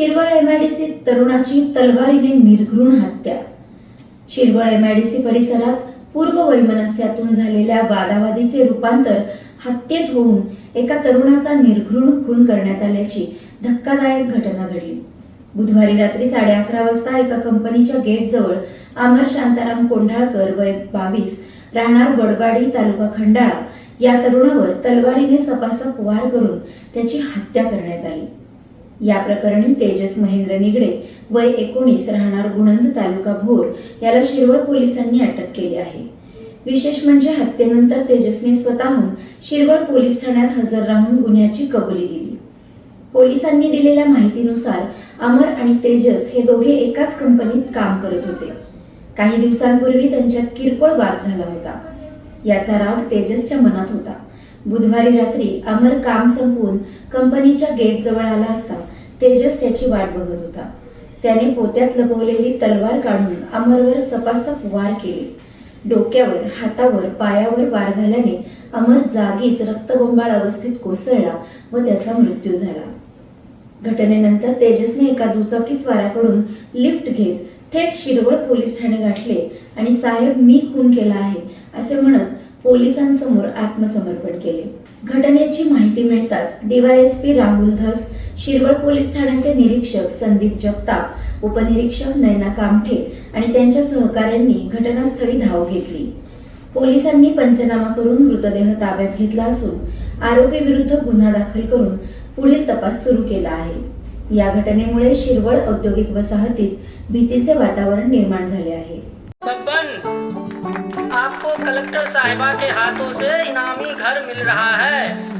Shirwal MIDC तरुणाची तलवारीने निर्घृण हत्या. शिरवळ एमआयडीसी परिसरात पूर्व वैमनस्यातून झालेल्या वादावादीचे रूपांतर हत्येत होऊन एका तरुणाचा निर्घृण खून करण्यात आल्याची धक्कादायक घटना घडली. बुधवारी रात्री साडे अकरा वाजता एका कंपनीच्या गेटजवळ अमर शांताराम कोंढाळकर वय बावीस राहणार वडवाडी तालुका खंडाळा या तरुणावर तलवारीने सपासप वार करून त्याची हत्या करण्यात आली. या प्रकरणी तेजस महेंद्र निगडे वय एकोणीस राहणार गुणंद तालुका भोर याला शिरवळ पोलिसांनी अटक केली आहे. विशेष म्हणजे हत्येनंतर तेजसने स्वतःहून शिरवळ पोलीस ठाण्यात हजर राहून गुन्ह्याची कबुली दिली. पोलिसांनी दिलेल्या माहितीनुसार अमर आणि तेजस हे दोघे एकाच कंपनीत काम करत होते. काही दिवसांपूर्वी त्यांच्यात किरकोळ वाद झाला होता. याचा राग तेजसच्या मनात होता. बुधवारी रात्री अमर काम संपवून कंपनीच्या गेट जवळ आला असता तेजस त्याची वाट बघत होता. त्याने पोत्यात लपवलेली तलवार काढून अमरवर सपासप वार केले. डोक्यावर हातावर पायावर वार झाल्याने अमर जागीच रक्तबंबाळ अवस्थेत कोसळला व त्याचा मृत्यू झाला. घटनेनंतर तेजसने एका दुचाकी स्वाराकडून लिफ्ट घेत थेट शिरवळ पोलीस ठाणे गाठले आणि साहेब मी खून केला आहे असे म्हणत पोलिसांसमोर आत्मसमर्पण केले. घटनेची माहिती मिळताच डीवायएसपी राहुल धस शिरवळ पोलीस ठाण्याचे निरीक्षक संदीप जगताप उपनिरीक्षक नयना कामठे आणि त्यांच्या सहकाऱ्यांनी घटनास्थळी धाव घेतली. पोलिसांनी पंचनामा करून मृतदेह ताब्यात घेतला असून आरोपी विरुद्ध गुन्हा दाखल करून पुढील तपास सुरू केला आहे. या घटनेमुळे शिरवळ औद्योगिक वसाहतीत भीतीचे वातावरण निर्माण झाले आहे. आपको कलेक्टर साहिबा के हाथों से इनामी घर मिल रहा है।